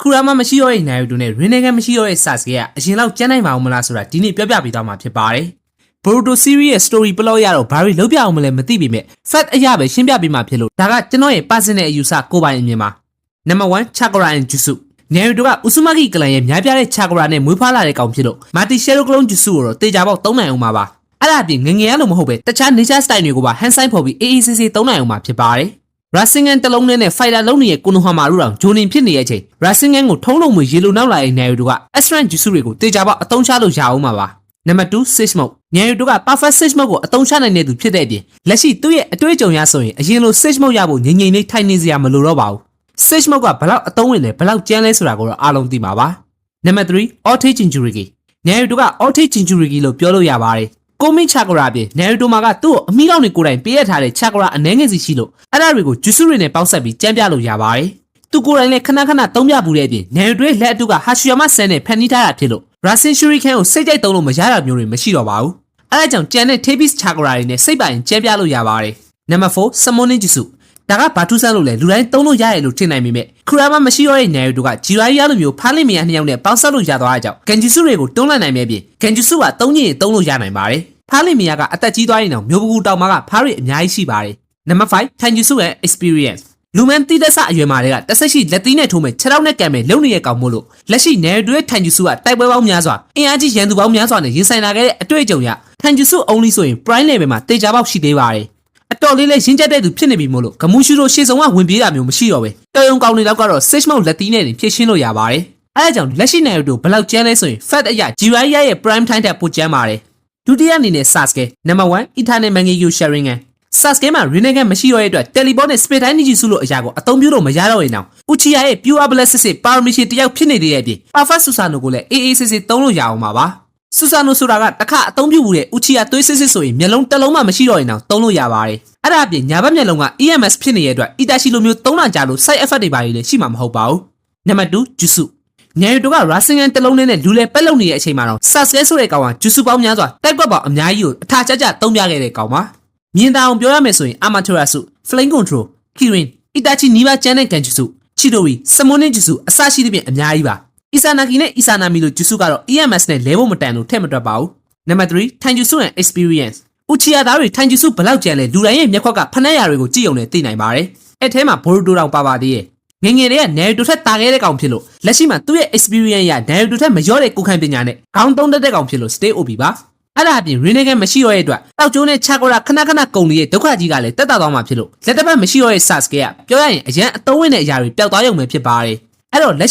ခူရာမမရှိတော့တဲ့နိုင်ယူတိုနဲ့ရင်းနေကန်မရှိတော့တဲ့ဆာစကေကအရင်လောက်ကျန်းနိုင်ပါအောင်မလားဆိုတာဒီနေ့ပြောပြပေးသွားမှာဖြစ်ပါတယ်ဘရိုတို series ရဲ့ story ပလော့ရတော့ဘာတွေလုပ်ပြအောင်မလဲမသိပေမဲ့ fact အရာပဲရှင်းပြပေးမှာဖြစ်လို့ဒါကကျွန်တော်ရဲ့ personal အယူဆကိုယ်ပိုင်အမြင်ပါ number 1 chakra and jutsu နေရီတိုကဥစုမဂီကလန်ရဲ့များပြားတဲ့ chakra နဲ့မွေးဖွားလာတဲ့ကောင်ဖြစ်လို့မာတီရှယ်ရိုကလုံး jutsu ကိုတော့တေချာပေါက်သုံးနိုင်အောင်ပါပါအဲ့ဒါအပြင်ငယ်ငယ်ရလို့မဟုတ်ပဲတခြား nature style တွေကိုပါ hand sign ဖော်ပြီးအေးအေးဆေးဆေးသုံးနိုင်အောင်ပါဖြစ်ပါတယ် Rasengan တလုံးနဲ့ fighter လုံးနေတဲ့ကိုနိုဟာမာရူတောင်ဂျိုနင်ဖြစ်နေတဲ့အချိန် Rasengan ကိုထုံးလုံးမွေရေလိုနောက်လာတဲ့နေရီတိုက Astran Jutsu တွေကိုတေချာပေါက်အသုံးချလို့ရအောင်ပါပါနံပါတ်2 Six Smoke ညရီတိုက Perfect Six Smoke ကိုအသုံးချနိုင်တဲ့သူဖြစ်တဲ့အပြင်လက်ရှိသူ့ရဲ့အတွေ့အကြုံရဆိုရင်အရင်လို Six Smoke ရဖို့ငြိမ်ငြိမ်လေးထိုင်နေစရာမလိုတော့ပါဘူး Sage Mode ကဘလောက်အသုံးဝင်လဲဘလောက်ကျန်းလဲဆိုတာကိုတော့အားလုံးသိပါပါနံပါတ်3 Auto Jinchuriki နေရီတိုက Auto Jinchuriki လို့ပြောလို့ရပါတယ် ကိုမိချာကရာပြင်နေရီတိုမာကသူ့ကိုအမိကောင်းတွေကိုယ်တိုင်ပေးရထားတဲ့ချာကရာအနှဲငယ်စီရှိလို့အဲ့ဒါတွေကိုဂျူဆုတွေနဲ့ပေါင်းဆက်ပြီးကြမ်းပြလို့ရပါတယ်သူကိုယ်တိုင်လည်းခဏခဏသုံးပြပူတဲ့အပြင်နေရီတိုရဲ့လက်အတုကဟာရှီယာမဆန်နဲ့ဖန်နီးထားတာဖြစ်လို့ Rasen Shuriken ကိုစိတ်ကြိုက်သုံးလို့မရတာမျိုးတွေမရှိတော့ပါဘူးအဲ့ဒါကြောင့်ကျန်တဲ့ Tapis Chakra တွေနဲ့စိတ်ပိုင်ကြမ်းပြလို့ရပါတယ်နံပါတ်4 Summoning Jutsu ဒါကဘာထူးဆန်းလို့လဲလူတိုင်းသုံးလို့ရရလို့ထင်နိုင်ပေမဲ့ခူရာမမရှိတော့တဲ့နေရီတို့ကဂျီရိုင်းရလိုမျိုးဖားလိမယာနှစ်ယောက်နဲ့ပေါင်းဆက်လို့ရသွားတဲ့ကြောင့်ဂန်ဂျူဆုတွေကိုတွန်းလှန်နိုင်မဲ့ပြင်ဂန်ဂျူဆုကသုံးရင်သုံးလို့ရနိုင်ပါတယ်ဖားလိမယာကအသက်ကြီးသွားရင်တော့မျိုးပကူတောင်မကဖားရီအများကြီးရှိပါတယ်နံပါတ်5ထန်ဂျူဆုရဲ့ experience လူမန်တီးသက်ဆအရွယ်မာတွေကတက်ဆက်ရှိလက်သီးနဲ့ထိုးမဲ့ခြေထောက်နဲ့ကံမဲ့လုံနေရကောင်မို့လို့လက်ရှိနေရီတို့ရဲ့ထန်ဂျူဆုကတိုက်ပွဲပေါင်းများစွာအင်အားကြီးရန်သူပေါင်းများစွာနဲ့ရင်ဆိုင်လာခဲ့တဲ့အတွေ့အကြုံရထန်ဂျူဆု only ဆိုရင် prime level မှာတေချာပေါက်ရှိသေးပါတယ်အ တော်လေးလေးရင်းချက်တဲ့သူဖြစ်နေပြီမို့လို့ဂမူရှူတို့ရှေ့ဆုံးကဝင်ပြေးတာမျိုးမရှိတော့ပဲတော်ရုံကောင်းတွေလောက်ကတော့ six mount လက်တီးနဲ့တင်ဖြည့်ရှင်းလို့ရပါတယ်အဲဒါကြောင့်လက်ရှိနိုင်တို့ဘယ်လောက်ကျန်းလဲဆိုရင် fat အရာ GY ရဲ့ prime time တက်ပိုကျန်းပါတယ်ဒုတိယအနေနဲ့ Sasuke number 1 Eternal Mangekyo Sharingan Sasuke မှာ Rinnegan မရှိတော့တဲ့အတွက် teleport နဲ့ speed time ကြီးစုလို့အရာကိုအသုံးပြုလို့မရတော့ရင်တော့ Uchiha ရဲ့ pure blood စစ်စစ် power mission တယောက်ဖြစ်နေသေးတဲ့အပြင် Perfect Susanoo ကိုလည်းအေးအေးဆေးဆေးသုံးလို့ရအောင်ပါပါ ဆူဆာနိုဆိုတာကတစ်ခါအသုံးပြုမှုတဲ့ဥချီယာသွေးစစ်စစ်ဆိုရင်မျက်လုံးတစ်လုံးမှမရှိတော့ရင်တော့သုံးလို့ရပါတယ်။အဲ့ဒါအပြင်ညာဘက်မျက်လုံးက EMS ဖြစ်နေတဲ့အတွက်အီတာရှိလိုမျိုးသုံးလကြာလို့ side effect တွေပါလေရှိမှာမဟုတ်ပါဘူး။နံပါတ်2ဂျူဆုညရီတို့ကရာစင်ဂန်တစ်လုံးလေးနဲ့လူလဲပက်လုံနေတဲ့အချိန်မှာတော့ဆတ်စကဲဆိုတဲ့ကောင်ကဂျူဆုပေါင်းများစွာတိုက်ကွက်ပေါင်းအများကြီးကိုအထာကျကျသုံးပြခဲ့တဲ့ကောင်ပါ။မြင်တာအောင်ပြောရမယ်ဆိုရင်အာမထရာဆု flame control kirin itachi နီးပါးကျန်တဲ့ကန်ဂျူဆုချီတိုဝီစမွန်နင်းဂျူဆုအစရှိသဖြင့်အများကြီးပါ။ အီဆာနာကီနဲ့အီဆာနာမီလိုဂျူဆုကတော့ EMS နဲ့လဲဖို့မတန်လို့ထည့်မတွက်ပါဘူး။နံပါတ်3ထိုင်ဂျူဆုရဲ့ experience ။ဥချီယာသားတွေထိုင်ဂျူဆုဘယ်လောက်ကျန်လဲလူတိုင်းရဲ့မျက်ခွက်ကဖနှက်ရတွေကိုကြည့်ုံနဲ့သိနိုင်ပါတယ်။အဲ့ထဲမှာဘော်ရူတိုတောင်ပါပါသေးရဲ့။ငယ်ငယ်လေးကနယ်ရီတိုထက်တာခဲ့တဲ့ကောင်ဖြစ်လို့လက်ရှိမှာသူ့ရဲ့ experience ရနယ်ရီတိုထက်မလျော့တဲ့ကိုယ်ခံပညာနဲ့ခေါင်းသုံးတတ်တဲ့ကောင်ဖြစ်လို့ stay OP ပါ။အဲ့ဒါအပြင် Rinnegan မရှိတော့တဲ့အတွက်တောက်ကျိုးနဲ့ချာကိုရာခဏခဏကုံနေတဲ့ဒုက္ခကြီးကလည်းတက်တာသွားမှာဖြစ်လို့လက်တစ်ပတ်မရှိတော့တဲ့ Sasuke ကပြောရရင်အရန်အသုံးဝင်တဲ့အရာတွေပျောက်သွားရုံပဲဖြစ်ပါတယ်။အဲ့တော့လက်